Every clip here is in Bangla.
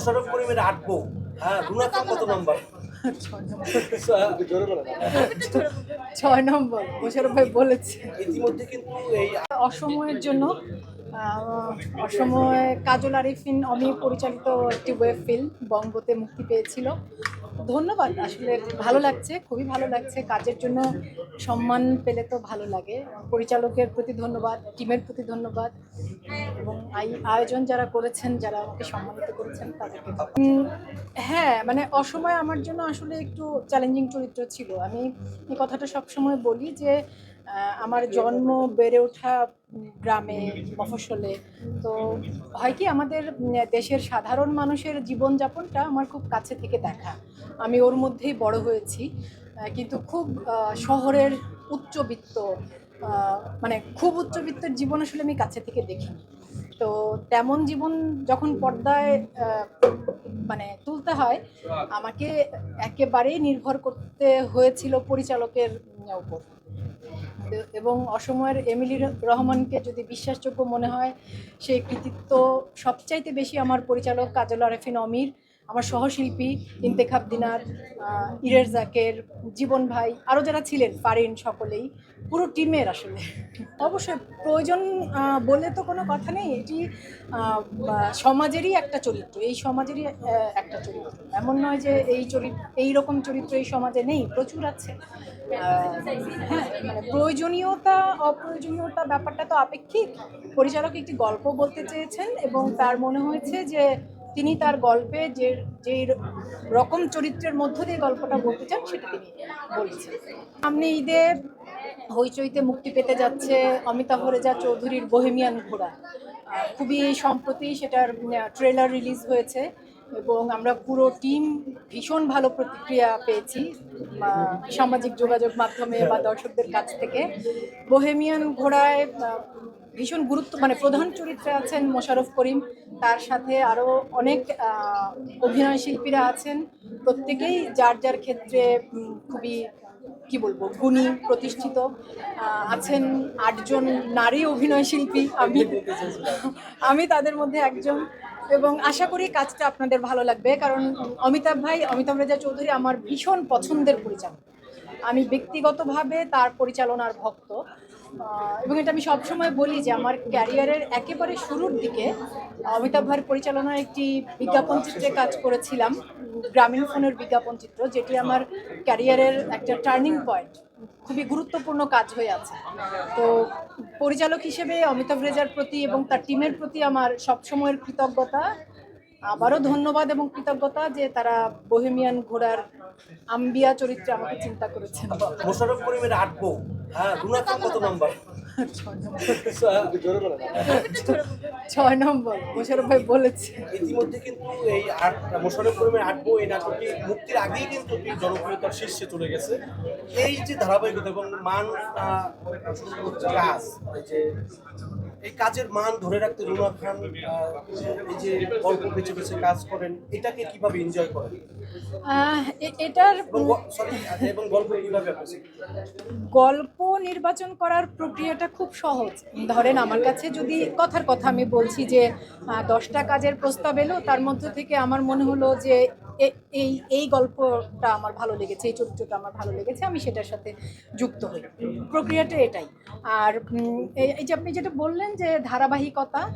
মোশারফ করিমের আট বউ। হ্যাঁ রুনা খান কত নম্বর? ছয় নম্বর মোশারফ ভাই বলেছে। ইতিমধ্যে কিন্তু এই অসময়ের জন্য অসময় অসময়ে কাজল আরিফিন অমি পরিচালিত একটি ওয়েব ফিল্ম বঙ্গতে মুক্তি পেয়েছিল। ধন্যবাদ। আসলে ভালো লাগছে, খুবই ভালো লাগছে। কাজের জন্য সম্মান পেলে তো ভালো লাগে। পরিচালকের প্রতি ধন্যবাদ, টিমের প্রতি ধন্যবাদ। এবং আয়োজন যারা করেছেন, যারা আমাকে সম্মানিত করেছেন, তাদেরকে হ্যাঁ মানে অসময় আমার জন্য আসলে একটু চ্যালেঞ্জিং চরিত্র ছিল। আমি এই কথাটা সবসময় বলি যে আমার জন্ম বেড়ে ওঠা গ্রামে, মফস্বলে। তো হয় কি আমাদের দেশের সাধারণ মানুষের জীবনযাপনটা আমার খুব কাছে থেকে দেখা। আমি ওর মধ্যেই বড় হয়েছি কিন্তু খুব শহরের উচ্চবিত্ত মানে খুব উচ্চবিত্তের জীবন আসলে আমি কাছে থেকে দেখিনি। তো তেমন জীবন যখন পর্দায় মানে তুলতে হয়, আমাকে একেবারেই নির্ভর করতে হয়েছিল পরিচালকের উপর। এবং অসময়ের এমিলি রহমানকে যদি বিশ্বাসযোগ্য মনে হয় সেই কৃতিত্ব সবচাইতে বেশি আমার পরিচালক কাজল আরেফিন অমির। আমার সহশিল্পী, ইন্তেখাব দিনার ইরের জাকের, জীবন ভাই আরও যারা ছিলেন পারেন সকলেই, পুরো টিমের আসলে। অবশ্যই প্রয়োজন বলে তো কোনো কথা নেই, এটি সমাজেরই একটা চরিত্র, এই সমাজেরই একটা চরিত্র। এমন নয় যে এই চরিত্র এই রকম চরিত্র এই সমাজে নেই, প্রচুর আছে। হ্যাঁ মানে প্রয়োজনীয়তা, অপ্রয়োজনীয়তা ব্যাপারটা তো আপেক্ষিক। পরিচালক একটি গল্প বলতে চেয়েছেন এবং তার মনে হয়েছে যে তিনি তার গল্পে যে যে রকম চরিত্রের মধ্য দিয়ে গল্পটা বলতে চান, সেটা তিনি বলেছেন। সামনে ঈদে হইচইতে মুক্তি পেতে যাচ্ছে অমিতাভ রেজা চৌধুরীর বোহেমিয়ান ঘোড়া। খুবই সম্প্রতি সেটার ট্রেলার রিলিজ হয়েছে এবং আমরা পুরো টিম ভীষণ ভালো প্রতিক্রিয়া পেয়েছি সামাজিক যোগাযোগ মাধ্যমে বা দর্শকদের কাছ থেকে। বোহেমিয়ান ঘোড়ায় ভীষণ গুরুত্ব মানে প্রধান চরিত্রে আছেন মোশারফ করিম। তার সাথে আরও অনেক অভিনয় শিল্পীরা আছেন। প্রত্যেকেই যার যার ক্ষেত্রে খুবই, কি বলব, গুণী, প্রতিষ্ঠিত। আছেন আটজন নারী অভিনয় শিল্পী। আমি আমি তাদের মধ্যে একজন। এবং আশা করি কাজটা আপনাদের ভালো লাগবে। কারণ অমিতাভ ভাই, অমিতাভ রেজা চৌধুরী আমার ভীষণ পছন্দের পরিচালক। আমি ব্যক্তিগতভাবে তার পরিচালনার ভক্ত। এবং এটা আমি সবসময় বলি যে আমার ক্যারিয়ারের একেবারে শুরুর দিকে অমিতাভ ভাইয়ের পরিচালনায় একটি বিজ্ঞাপন চিত্রে কাজ করেছিলাম, গ্রামীণ ফোনের বিজ্ঞাপন চিত্র, যেটি আমার ক্যারিয়ারের একটা টার্নিং পয়েন্ট, খুবই গুরুত্বপূর্ণ কাজ হয়ে আছে। তো পরিচালক হিসেবে অমিতাভ রেজার প্রতি এবং তার টিমের প্রতি আমার সবসময়ের কৃতজ্ঞতা, আবারও ধন্যবাদ এবং কৃতজ্ঞতা যে তারা বোহেমিয়ান ঘোড়ার আম্বিয়া চরিত্রে আমাকে চিন্তা করেছেন। মোশারফ করিমের আট বউ। হ্যাঁ রুনা কত নম্বর? ছয় নম্বর। মোশারফ ভাই বলেছে। ইতিমধ্যে কিন্তু এই আট মোশারফ করিমের আট বউ এই নাটকটি মুক্তির আগেই কিন্তু জনপ্রিয়তার শীর্ষে চলে গেছে। এই যে ধারাবাহিকতা এবং মান কাজ যে এই কাজের মান ধরে রাখতে রুনা খান এই যে গল্প বেছে বেছে কাজ করেন এটাকে কীভাবে এনজয় করেন? এটার এবং গল্প কীভাবে গল্প নির্বাচন করার প্রক্রিয়াটা খুব সহজ। ধরেন আমার কাছে যদি কথার কথা আমি বলছি যে দশটা কাজের প্রস্তাব এলো তার মধ্য থেকে আমার মনে হলো যে এই এই গল্পটা আমার ভালো লেগেছে, এই চরিত্রটা আমার ভালো লেগেছে, আমি সেটার সাথে যুক্ত হই। প্রক্রিয়াটা এটাই। আর এই- যে আপনি যেটা বললেন যে ধারাবাহিকতা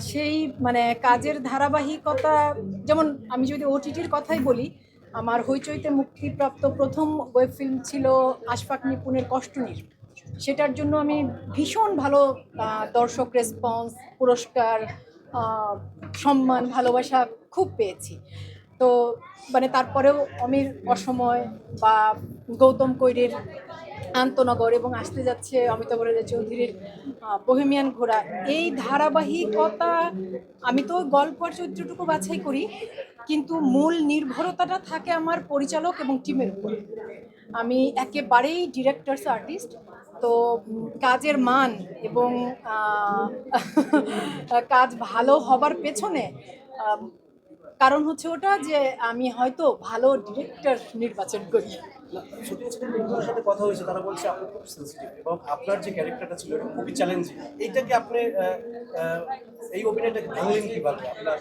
সেই মানে কাজের ধারাবাহিকতা, যেমন আমি যদি ওটিটির কথাই বলি, আমার হইচইতে মুক্তিপ্রাপ্ত প্রথম ওয়েব ফিল্ম ছিল আশফাক নিপুণের কষ্টনীর। সেটার জন্য আমি ভীষণ ভালো দর্শক রেসপন্স পুরস্কার সম্মান, ভালোবাসা খুব পেয়েছি। তো মানে তারপরেও অমির অসময় বা গৌতম কৈরের আন্তনগর এবং আসতে যাচ্ছে অমিতাভ রাজা চৌধুরীর bohemian ঘোড়া। এই ধারাবাহিকতা, আমি তো গল্প আর চরিত্রটুকু বাছাই করি, কিন্তু মূল নির্ভরতাটা থাকে আমার পরিচালক এবং টিমের উপর। আমি একেবারেই ডিরেক্টরস আর্টিস্ট তো কাজের মান এবং কাজ ভালো হবার পেছনে কারণ হচ্ছে ওটা যে আমি হয়তো ভালো ডিরেক্টর নির্বাচন করি। সাথে কথা হয়েছে, তারা বলছে খুব আপনার যে ক্যারেক্টারটা ছিল খুবই আপনি এই আপনার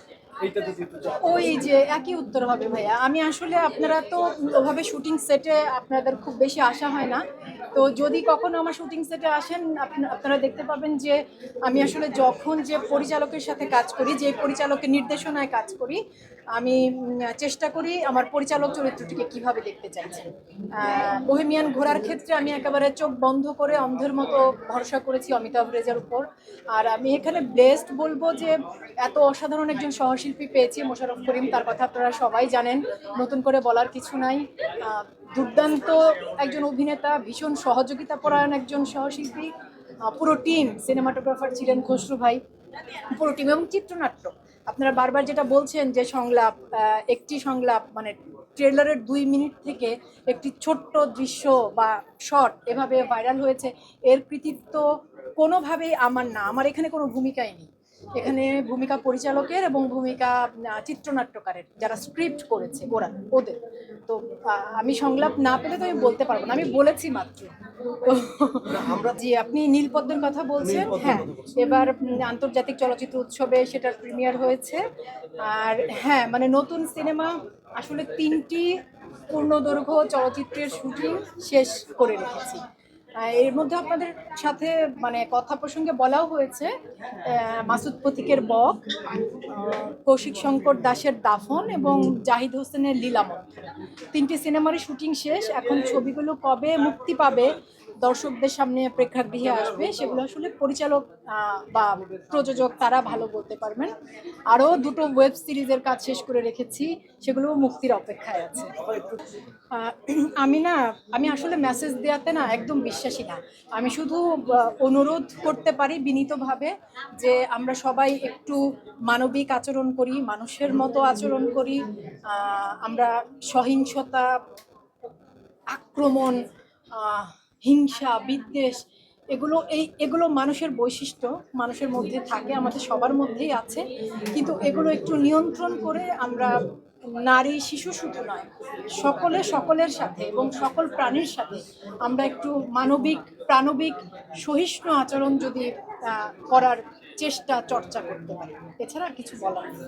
ওই যে একই উত্তর হবে ভাইয়া। আমি আসলে আপনারা তো ওভাবে শুটিং সেটে আপনাদের খুব বেশি আসা হয় না। তো যদি কখনো আমার শুটিং সেটে আসেন আপনারা দেখতে পাবেন যে আমি আসলে যখন যে পরিচালকের সাথে কাজ করি, যে পরিচালকের নির্দেশনায় কাজ করি, আমি চেষ্টা করি আমার পরিচালক চরিত্রটিকে কীভাবে দেখতে চাইছেন বহিমিয়ান ঘোরার ক্ষেত্রে আমি একেবারে চোখ বন্ধ করে অন্ধের মতো ভরসা করেছি অমিতাভ রেজার উপর। আর আমি এখানে ব্লেসড বলব যে এত অসাধারণ একজন সহশিল্পী পেয়েছি, মোশাররফ করিম, তার কথা আপনারা সবাই জানেন। নতুন করে বলার কিছু নাই। দুর্দান্ত একজন অভিনেতা, ভীষণ সহযোগিতা পরায়ণ একজন সহশিল্পী। পুরো টিম সিনেমাটোগ্রাফার ছিলেন খসরু ভাই। পুরো টিম এবং চিত্রনাট্য। আপনারা বারবার যেটা বলছেন যে সংলাপ একটি সংলাপ মানে ট্রেলারের দুই মিনিট থেকে একটি ছোট্ট দৃশ্য বা শট এভাবে ভাইরাল হয়েছে, এর কৃতিত্ব কোনোভাবেই আমার না। আমার এখানে কোনো ভূমিকাই নেই। এখানে ভূমিকা পরিচালকের এবং ভূমিকা চিত্রনাট্যকারের যারা স্ক্রিপ্ট করেছে ওরা ওদের। তো আমি সংলাপ না পেলে তো আমি বলতে পারব না আমি বলেছি মাত্র। আমরা জি আপনি নীলপদ্মের কথা বলছেন। হ্যাঁ এবার আন্তর্জাতিক চলচ্চিত্র উৎসবে সেটার প্রিমিয়ার হয়েছে। আর হ্যাঁ মানে নতুন সিনেমা আসলে তিনটি পূর্ণদৈর্ঘ্য চলচ্চিত্রের শুটিং শেষ করে রেখেছি। এর মধ্যে আপনাদের সাথে মানে কথা প্রসঙ্গে বলাও হয়েছে মাসুদ প্রতীকের বক কৌশিক শঙ্কর দাসের দাফন এবং জাহিদ হোসেনের লীলামত তিনটি সিনেমারই শুটিং শেষ, এখন ছবিগুলো কবে মুক্তি পাবে দর্শকদের সামনে প্রেক্ষাগৃহে আসবে, সেগুলো আসলে পরিচালক বা প্রযোজক তারা ভালো বলতে পারবেন। আরও দুটো ওয়েব সিরিজের কাজ শেষ করে রেখেছি, সেগুলো মুক্তির অপেক্ষায় আছে। আমি না, আমি আসলে মেসেজ দেওয়াতে না একদম বিশ্বাসী না। আমি শুধু অনুরোধ করতে পারি বিনীতভাবে যে আমরা সবাই একটু মানবিক আচরণ করি, মানুষের মতো আচরণ করি আমরা সহিংসতা, আক্রমণ হিংসা, বিদ্বেষ, এগুলো এই, এগুলো মানুষের বৈশিষ্ট্য, মানুষের মধ্যে থাকে, আমাদের সবার মধ্যেই আছে। কিন্তু এগুলো একটু নিয়ন্ত্রণ করে আমরা নারী, শিশু শুধু নয়, সকলে সকলের সাথে এবং সকল প্রাণীর সাথে আমরা একটু মানবিক, প্রাণবিক, সহিষ্ণু আচরণ যদি করার চেষ্টা, চর্চা করতে পারি। এছাড়া কিছু বলার নেই।